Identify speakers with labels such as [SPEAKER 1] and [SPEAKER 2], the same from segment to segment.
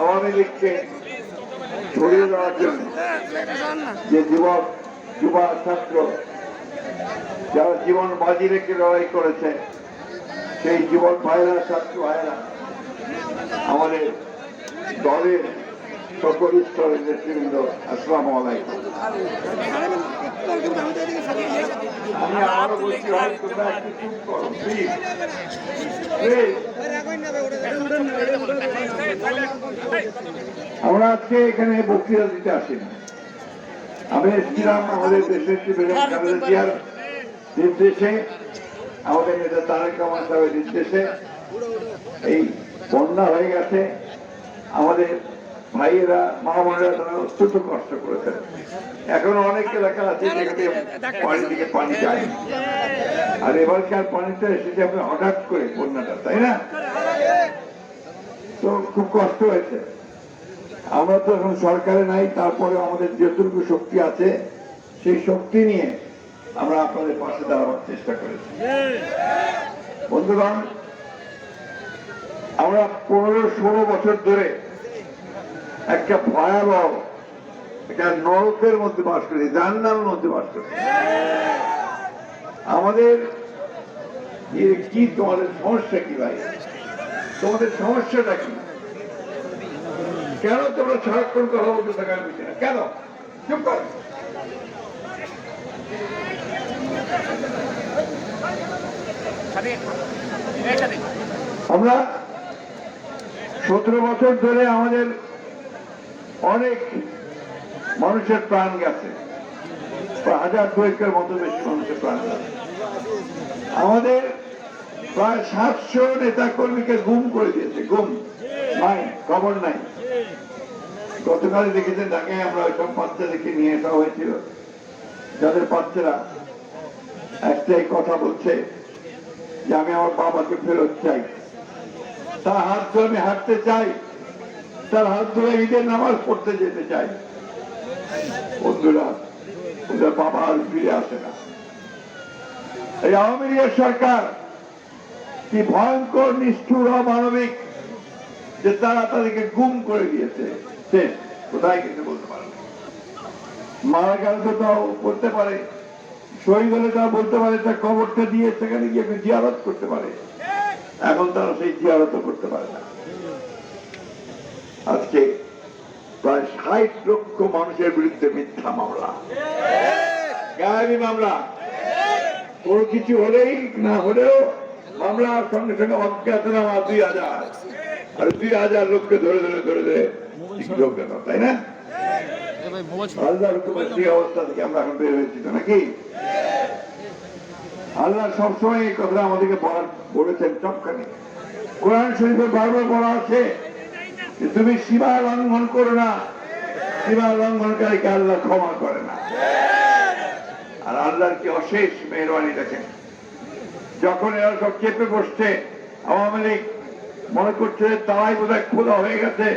[SPEAKER 1] আওয়ামী লীগকে ছড়িয়ে দেওয়ার জন্য যে যুবক, যুবা ছাত্র যারা জীবন বাজি রেখে লড়াই করেছে, সেই জীবন ভাইরা ছাত্র ভাইরা আমাদের দলের সকল স্তরের নেতৃবৃন্দ, আসসালাম আমি আবারও বলছি আমরা আজকে এখানে বক্তৃতা দিতে আসিনি। আমি এসেছিলাম আমাদের দেশের জিয়ার নির্দেশে, আমাদের নেতা তারেক রহমান সাহেবের নির্দেশে। এই বন্যা হয়ে গেছে, আমাদের ভাইয়েরা মা বোনেরা তারা অত্যন্ত কষ্ট করেছেন। এখনও অনেক এলাকা আছে যেখানে পানি দিকে পানি যায় আর এবারকার পানিটা এসেছে আপনি হঠাৎ করে বন্যাটা তাই না? তো খুব কষ্ট হয়েছে। আমরা তো এখন সরকারে নাই তারপরে আমাদের যতটুকু শক্তি আছে সেই শক্তি নিয়ে আমরা আপনাদের পাশে দাঁড়াবার চেষ্টা করেছি। বন্ধুগণ আমরা পনেরো ষোলো বছর ধরে একটা ভয়াবহ, একটা নরকের মধ্যে বাস করি জান্নার মধ্যে বাস করি আমাদের কি, তোমাদের সমস্যা কি ভাই? তোমাদের সমস্যাটা কি? কেন তোমরা সারাক্ষণ কথা বলতে থাকার না? কেন? চুপ কর। আমরা সতেরো বছর ধরে আমাদের অনেক মানুষের প্রাণ গেছে। হাজার দুয়েকের মতো বেশি মানুষের প্রাণ গেছে। আমাদের প্রায় সাতশো নেতা কর্মীকে গুম করে দিয়েছে, গুম। নাই, খবর নাই। গতকাল দেখেছেন, ঢাকায় আমরা ওইসব বাচ্চাদেরকে নিয়ে আসা হয়েছিল। যাদের বাচ্চারা একটাই কথা বলছে যে, আমি আমার বাবাকে ফেরত চাই। তার হাত ধরে আমি হাঁটতে চাই। তার হাত ধরে ঈদের নামাজ পড়তে যেতে চাই বন্ধুরা, ওদের বাবা আর ফিরে আসে না। এই আওয়ামী লীগের সরকার কি ভয়ঙ্কর, নিষ্ঠুর, অমানবিক যে তারা তাদেরকে গুম করে দিয়েছে। সে কোথায় গেছে বলতে পারে। মারা গেল তো তাও বলতে পারে। শহীদ হলে তারা বলতে পারে, তার কবরটা দিয়ে সেখানে গিয়ে জিয়ারত করতে পারে। এখন তারা সেই জিয়ারত করতে পারে না। আজকে প্রায় ষাট লক্ষ মানুষের বিরুদ্ধে মিথ্যা মামলা। গায়েবী মামলা। কোনো কিছু হলেই না হলেও মামলার সঙ্গে সঙ্গে অজ্ঞাতনামা দুই হাজার। আর দুই হাজার লোককে ধরে ধরে ধরে ধরে তাই না? আল্লাহ হুকুমের অবস্থা থেকে আমরা এখন বের হয়েছি নাকি? আল্লাহ সবসময় এই কথা আমাদেরকে বলেছেন সবখানে কোরআন শরীফে বারবার বলা আছে তুমি সীমা লঙ্ঘন করো না। সীমা লঙ্ঘনকারীকে আল্লাহ ক্ষমা করে না। আর আল্লাহর কি অশেষ মেহরবানি দেখেন। যখন এরা সব চেপে বসছে, আওয়ামী লীগ মনে করছে তারাই বোধহয় খোলা হয়ে গেছে।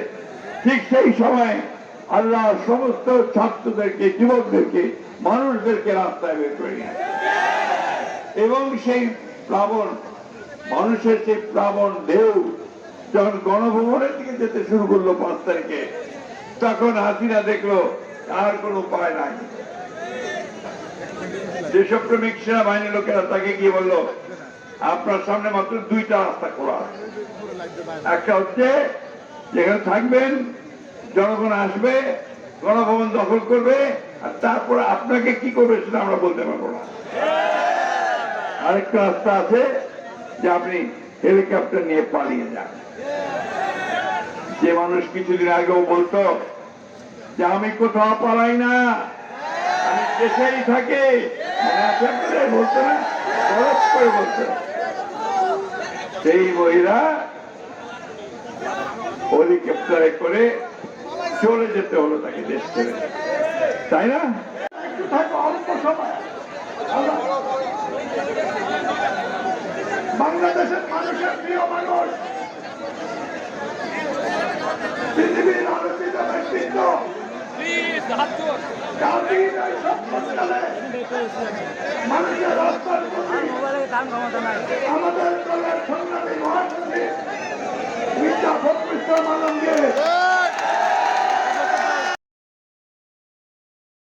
[SPEAKER 1] ঠিক সেই সময় আল্লাহ সমস্ত ছাত্রদেরকে, যুবকদেরকে, মানুষদেরকে রাস্তায় বের করে নিয়ে এবং সেই প্লাবন, মানুষের সেই প্লাবন ঢেউ যখন গণভবনের দিকে যেতে শুরু করল পাঁচ তারিখে, তখন হাসিনা দেখল আর কোনো উপায় নাই। দেশপ্রেমিক প্রেমিক সেনাবাহিনীর লোকেরা তাকে গিয়ে বলল, আপনার সামনে মাত্র দুইটা রাস্তা খোলা একটা হচ্ছে যেখানে থাকবেন, জনগণ আসবে, গণভবন দখল করবে, আর তারপরে আপনাকে কি করবে সেটা আমরা বলতে পারব না। আরেকটা রাস্তা আছে যে আপনি হেলিকপ্টার নিয়ে পালিয়ে যান যে মানুষ কিছুদিন আগেও বলতো, যে আমি কোথাও পালাই না, আমি দেশেই থাকি? বলতো না? বলতো। সেই মহিলা হেলিকপ্টারে করে চলে যেতে হলো তাকে দেশ ছেড়ে। তাই না? অল্প সময়। বাংলাদেশের মানুষের প্রিয় মানুষ। পৃথিবীর আলোচিত ব্যক্তিত্ব। মানুষের আমাদের দলের সংগ্রামী মহাসচিব মির্জা